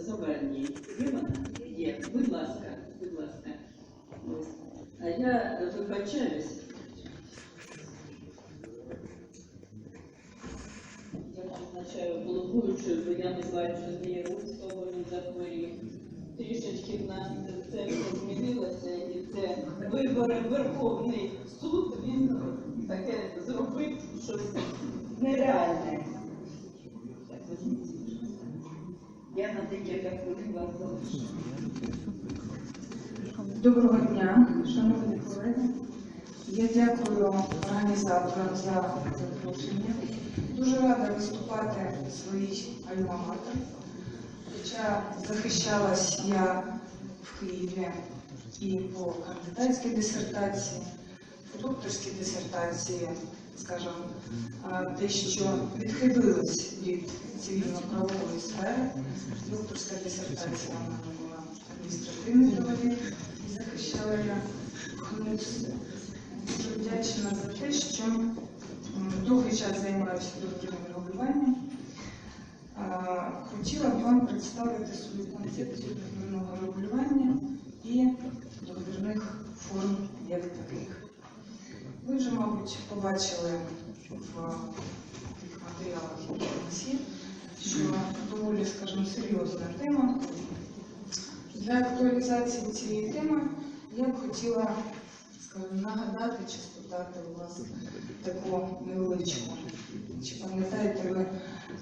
Завальній. Є вона? Є. Будь ласка, будь ласка. А я вибачаюсь. Я призначаю головуючою, бо я не знаю, що з неї Руцького він захворів. Трішечки в нас це все змінилося, і це вибори Верховний суд, він таке зробив щось нереальне. Доброго дня, шановні колеги. Я дякую організаторам за запрошення. Дуже рада виступати в своїй альма-матер. Хоча захищалась я в Києві і по кандидатській дисертації, по докторській дисертації, скажімо, а, дещо відхилилась від цивільно-правової сфери. Докторська дисертація в мене була адміністративний договір, і захищала я ХНУС. Дуже вдячна за те, що довгий час займаюся договірним регулюванням. Хотіла б вам представити свою концепцію договірного регулювання і договірних форм як таких. Ви вже, мабуть, побачили в матеріалах, які у що доволі, скажімо, серйозна тема. Для актуалізації цієї теми я б хотіла скажімо, нагадати чи спитати у вас таку невеличку. Чи пам'ятаєте ви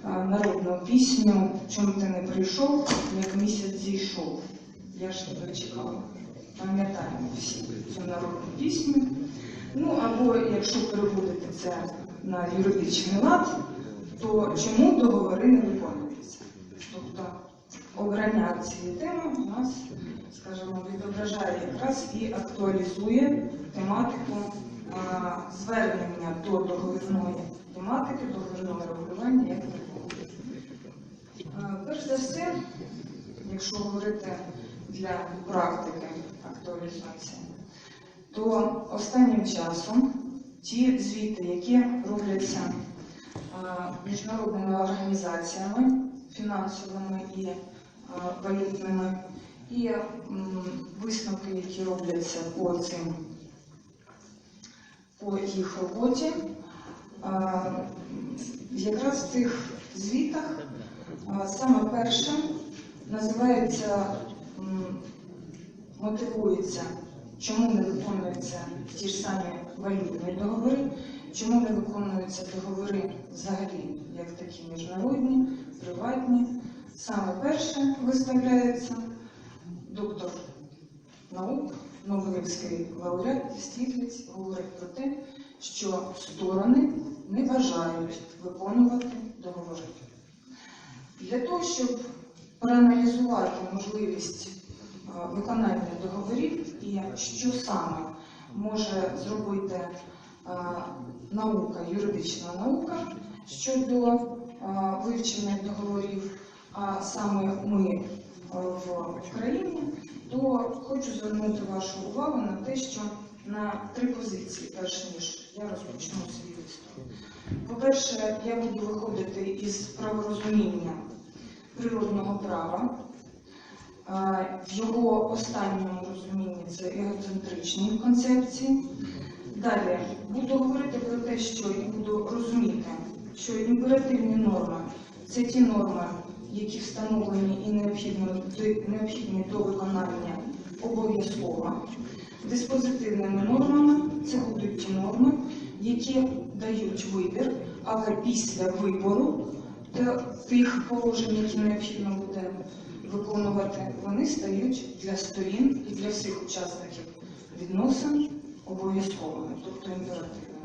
народну пісню Чому ти не прийшов, як місяць зійшов? Я ж тебе чекала. Пам'ятаємо всі цю народну пісню. Ну або якщо переводити це на юридичний лад, то чому договори не виконуються? Тобто обрання цієї теми у нас, скажімо, відображає якраз і актуалізує тематику звернення до договірної тематики, договірного регулювання як такого. Перш за все, якщо говорити для практики актуалізації, то останнім часом ті звіти, які робляться міжнародними організаціями фінансовими і валютними, і висновки, які робляться по цим по їх роботі, якраз в цих звітах саме перше називається мотивується, чому не виконуються ті ж самі валютні договори, чому не виконуються договори взагалі, як такі міжнародні, приватні. Саме перше виставляється доктор наук, Нобелівський лауреат Стігліць говорить про те, що сторони не бажають виконувати договори. Для того, щоб проаналізувати можливість виконання договорів і що саме може зробити е, наука, юридична наука щодо е, вивчення договорів, а саме ми е, в Україні, то хочу звернути вашу увагу на те, що на три позиції, перш ніж я розпочну свій виступ. По-перше, я буду виходити із праворозуміння природного права. В його останньому розумінні це егоцентричні концепції. Далі буду говорити про те, що і буду розуміти, що імперативні норми це ті норми, які встановлені і необхідні до виконання обов'язково. Диспозитивними нормами це будуть ті норми, які дають вибір, але після вибору та тих положень, які необхідно буде виконувати, вони стають для сторін і для всіх учасників відносин обов'язковими, тобто імперативними.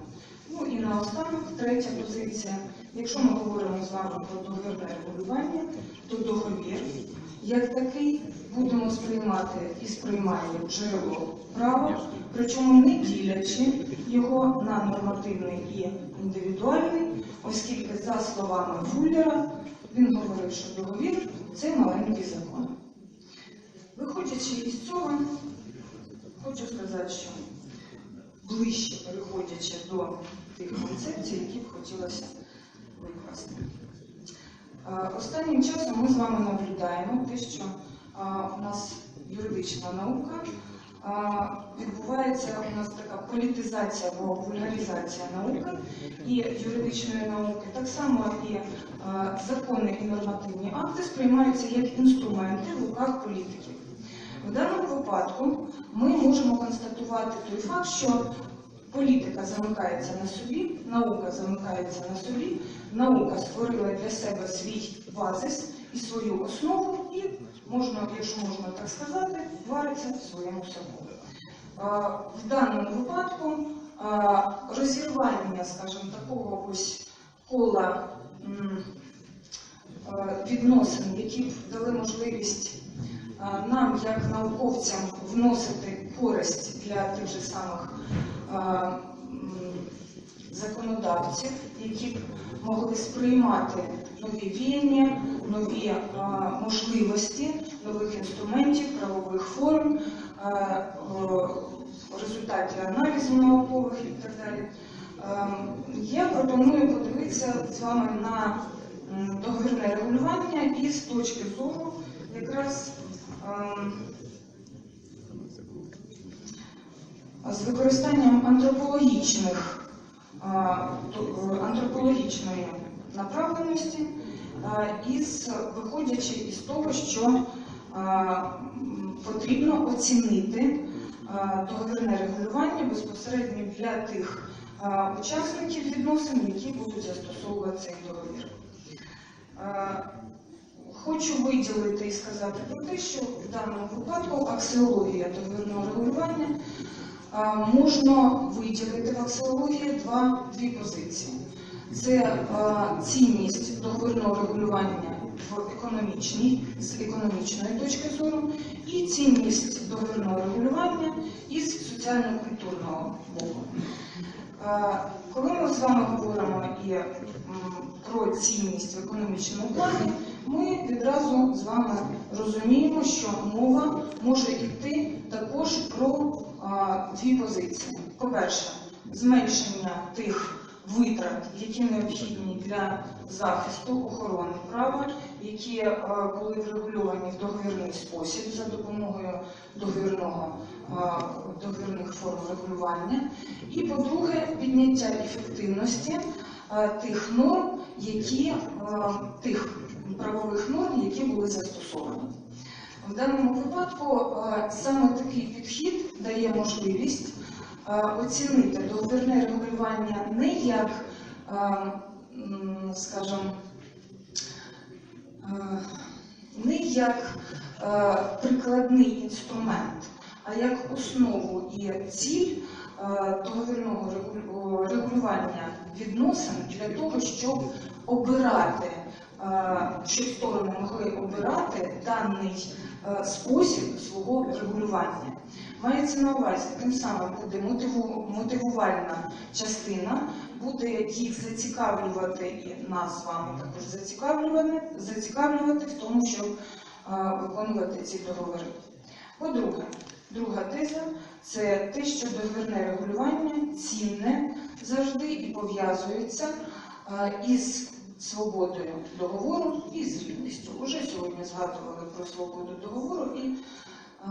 Ну і наостанок, третя позиція. Якщо ми говоримо з вами про договірне регулювання, то договір як такий будемо сприймати і сприймаємо джерело права, причому не ділячи його на нормативний і індивідуальний, оскільки за словами Фуллера він говорив, що договір це маленький закон. Виходячи із цього, хочу сказати, що ближче переходячи до тих концепцій, які б хотілося викласти. Е, Останнім часом ми з вами наблюдаємо те, що у нас юридична наука. Відбувається у нас така політизація або вульгаризація науки і юридичної науки. Так само і закони і нормативні акти сприймаються як інструменти в руках політиків. В даному випадку ми можемо констатувати той факт, що політика замикається на собі, наука замикається на собі, наука створила для себе свій базис і свою основу, можна, якщо можна так сказати, вариться в своєму соку. В даному випадку розірвання, скажімо, такого ось кола відносин, які б дали можливість нам, як науковцям, вносити користь для тих же самих законодавців, які б могли сприймати нові віяння, нові е, можливості, нових інструментів, правових форм, е, е, в результаті аналізу наукових і так далі. Ем, Я пропоную подивитися з вами на договірне регулювання і з точки зору якраз ем, з використанням антропологічних, е, антропологічної направленості із виходячи із того, що потрібно оцінити договірне регулювання безпосередньо для тих учасників відносин, які будуть застосовувати цей договір. Хочу виділити і сказати про те, що в даному випадку аксіологія договірного регулювання можна виділити в аксіології два, дві позиції. Це е, цінність договірного регулювання в економічній, з економічної точки зору, і цінність договірного регулювання із соціально-культурного боку. Е, Коли ми з вами говоримо і про цінність в економічному плані, ми відразу з вами розуміємо, що мова може йти також про дві позиції. По-перше, зменшення тих витрат, які необхідні для захисту охорони права, які е, були врегульовані в договірний спосіб за допомогою договірного, е, договірних форм регулювання. І по-друге, підняття ефективності е, тих норм, які тих правових норм, які були застосовані. В даному випадку саме такий підхід дає можливість оцінити договірне регулювання не як, е, скажімо, е, не як е, прикладний інструмент, а як основу і ціль е, договірного регулювання відносин для того, щоб обирати, е, щоб сторони могли обирати даний е, спосіб свого регулювання. Мається на увазі, тим самим буде мотивувальна частина, буде їх зацікавлювати і нас з вами також зацікавлювати, зацікавлювати в тому, щоб е, виконувати ці договори. По-друге, друга теза це те, що договірне регулювання цінне завжди і пов'язується із свободою договору і з рівністю. Уже сьогодні згадували про свободу договору і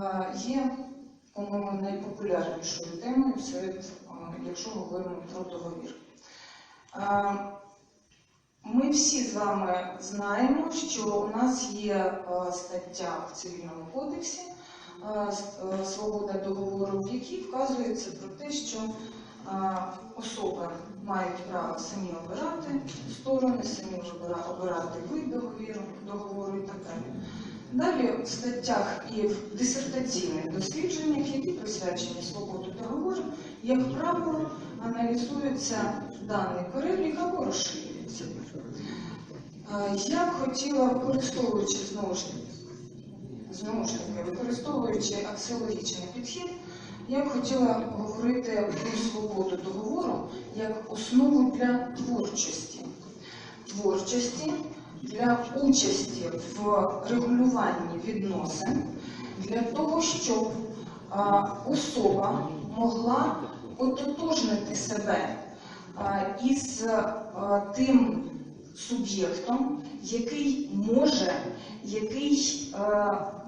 е, є, по-моєму, найпопулярнішою темою серед, е, якщо говоримо про договір. Е, Ми всі з вами знаємо, що у нас є стаття в цивільному кодексі свобода договору, в якій вказується про те, що особи мають право самі обирати сторони, самі обирати вид договіру, договору і так далі. Далі в статтях і в дисертаційних дослідженнях, які присвячені свободі договору, як правило, аналізується даний перелік або розширюється. Я б хотіла, використовуючи знову ж таки, використовуючи аксіологічний підхід, я б хотіла говорити про свободу договору як основу для творчості. Творчості для участі в регулюванні відносин, для того, щоб особа могла ототожнити себе із тим суб'єктом, який може який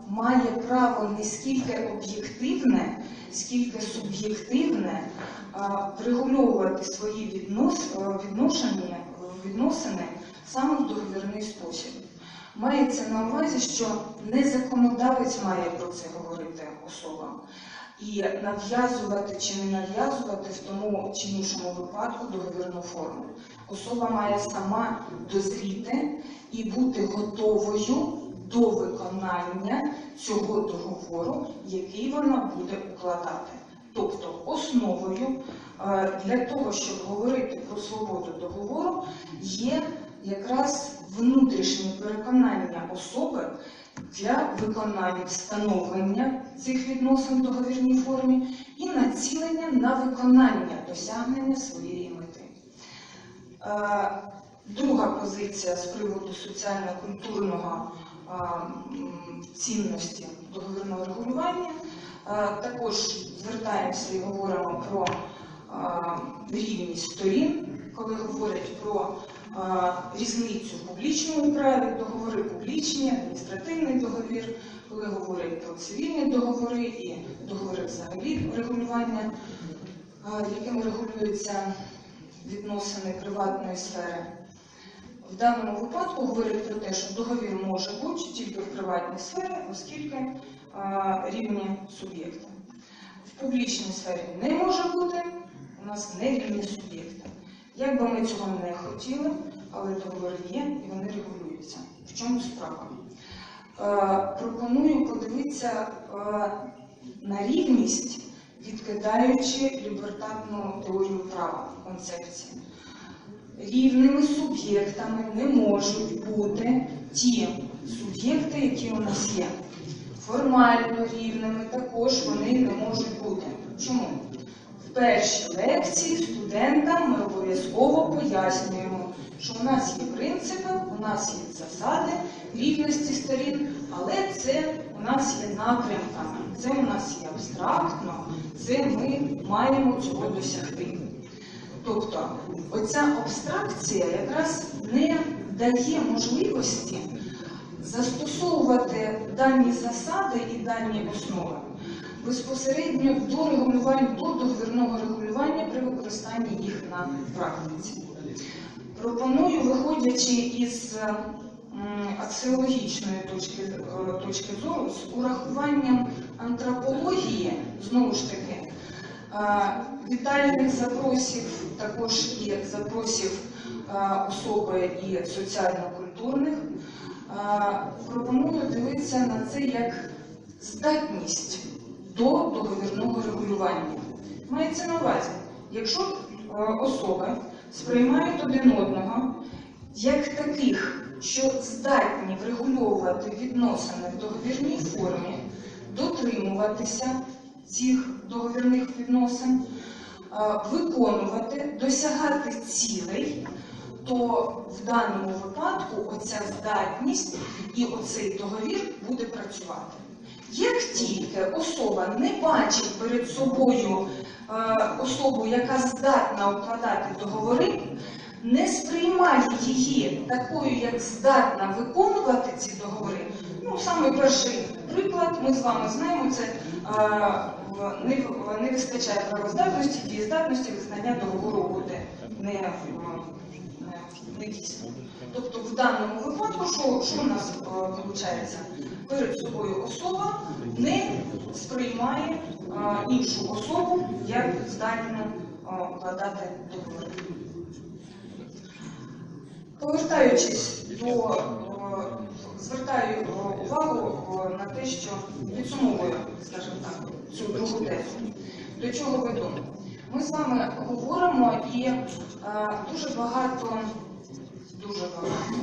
має право не скільки об'єктивне, скільки суб'єктивне врегульовувати свої віднос, відносини саме в договірний спосіб. Мається на увазі, що не законодавець має про це говорити особам. І нав'язувати чи не нав'язувати в тому чи іншому випадку договірну форму. Особа має сама дозріти і бути готовою до виконання цього договору, який вона буде укладати. Тобто основою е, для того, щоб говорити про свободу договору, є якраз внутрішнє переконання особи для виконання встановлення цих відносин в договірній формі і націлення на виконання досягнення своєї мети. Е, Друга позиція з приводу соціально-культурного цінності договірного регулювання. Е, Також звертаємося і говоримо про е, рівність сторін, коли говорять про е, різницю публічному праві, договори публічні, адміністративний договір, коли говорять про цивільні договори і договори взагалі регулювання, якими регулюються відносини приватної сфери. В даному випадку говорять про те, що договір може бути тільки в приватній сфері, оскільки рівні суб'єкти. В публічній сфері не може бути, у нас не рівні суб'єкти. Як би ми цього не хотіли, але договори є і вони регулюються. В чому справа? Пропоную подивитися на рівність, відкидаючи лібертатну теорію права концепції. Рівними суб'єктами не можуть бути ті суб'єкти, які у нас є. Формально рівними також вони не можуть бути. Чому? В першій лекції студентам ми обов'язково пояснюємо, що у нас є принципи, у нас є засади рівності сторін, але це у нас є напрямками, це у нас є абстрактно, це ми маємо цього досягти. Тобто, оця абстракція якраз не дає можливості застосовувати дані засади і дані основи безпосередньо до регулювання, до договірного регулювання при використанні їх на практиці. Пропоную, виходячи із аксіологічної точки, е, точки зору, з урахуванням антропології, знову ж таки, вітальних запросів, також і запросів особи і соціально-культурних, пропоную дивитися на це як здатність до договірного регулювання. Мається на увазі, якщо е, особи сприймають один одного як таких, що здатні врегульовувати відносини в договірній формі, дотримуватися цих договірних відносин, е, виконувати, досягати цілей, то в даному випадку оця здатність і оцей договір буде працювати. Як тільки особа не бачить перед собою е, особу, яка здатна укладати договори, не сприймає її такою, як здатна виконувати ці договори. Ну, саме перший приклад, ми з вами знаємо, це е, не, вистачає правоздатності, дієздатності, визнання договору буде не, е, не, не. Тобто в даному випадку, що, що у нас виходить? Перед собою особа не сприймає е, іншу особу як здатну е, укладати договори. Повертаючись до е, звертаю е, увагу е, на те, що підсумовую, скажімо так, цю другу тезу. До чого веду? Ми з вами говоримо і е, дуже багато, дуже багато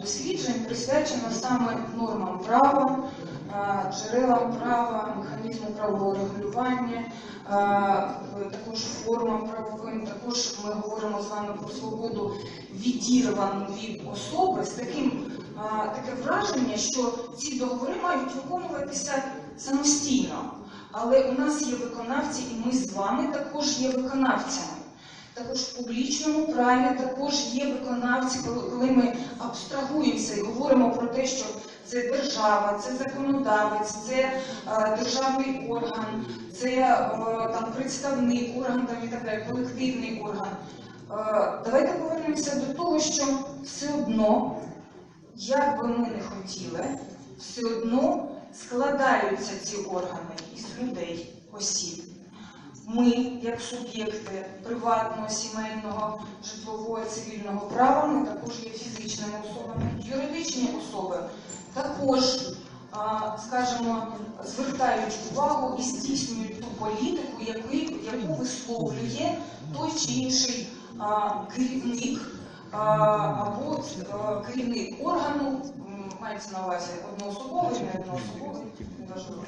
досліджень присвячено саме нормам права, джерелам права, механізму правового регулювання, е, також формам правовим. Також ми говоримо з вами про свободу відірвану від особи з таким е, таке враження, що ці договори мають виконуватися самостійно. Але у нас є виконавці, і ми з вами також є виконавцями. Також в публічному праві також є виконавці, коли ми абстрагуємося і говоримо про те, що це держава, це законодавець, це е, державний орган, це е, там представник орган там, і так далі, колективний орган. Е, давайте повернемося до того, що все одно, як би ми не хотіли, все одно складаються ці органи із людей, осіб. Ми, як суб'єкти приватного, сімейного, житлового, цивільного права, ми також є фізичними особами. Юридичні особи також, скажімо, звертають увагу і здійснюють ту політику, яку, висловлює той чи інший керівник або керівник органу, мається на увазі одноособовий, не одноособовий, неважливо.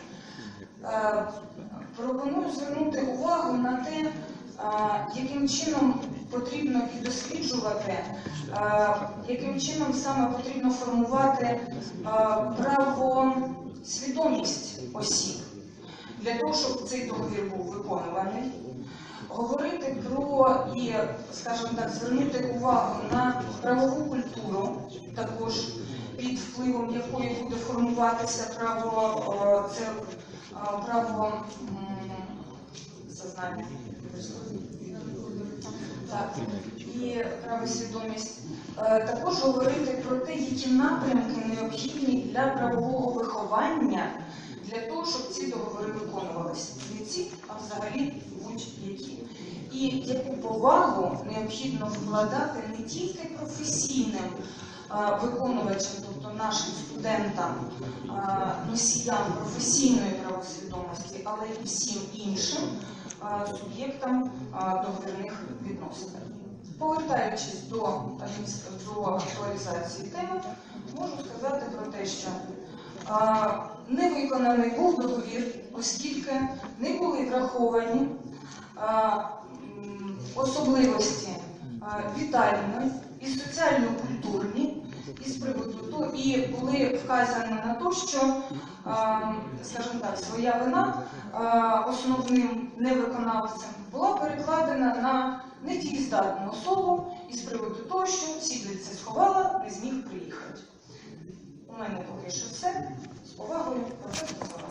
Пропоную звернути увагу на те, е, яким чином потрібно досліджувати, е, яким чином саме потрібно формувати е, правосвідомість осіб для того, щоб цей договір був виконуваний. Говорити про і, скажімо так, звернути увагу на правову культуру, також під впливом якої буде формуватися право, це право сознання. Так, і правосвідомість. Е, Також говорити про те, які напрямки необхідні для правового виховання для того, щоб ці договори виконувалися. Не ці, а взагалі будь-які. І яку повагу необхідно вкладати не тільки професійним виконувачам, тобто нашим студентам, носіям професійної правосвідомості, але й всім іншим суб'єктам договірних відносин. Повертаючись до, до актуалізації теми, можу сказати про те, що не виконаний був договір, оскільки не були враховані особливості вітальної і соціально-культурні із приводу того, і були вказані на те, що, скажімо так, своя вина основним невиконавцем була перекладена на недієздатну особу із приводу того, що сідлиця сховала, не зміг приїхати. У мене поки що все. З повагою, професор.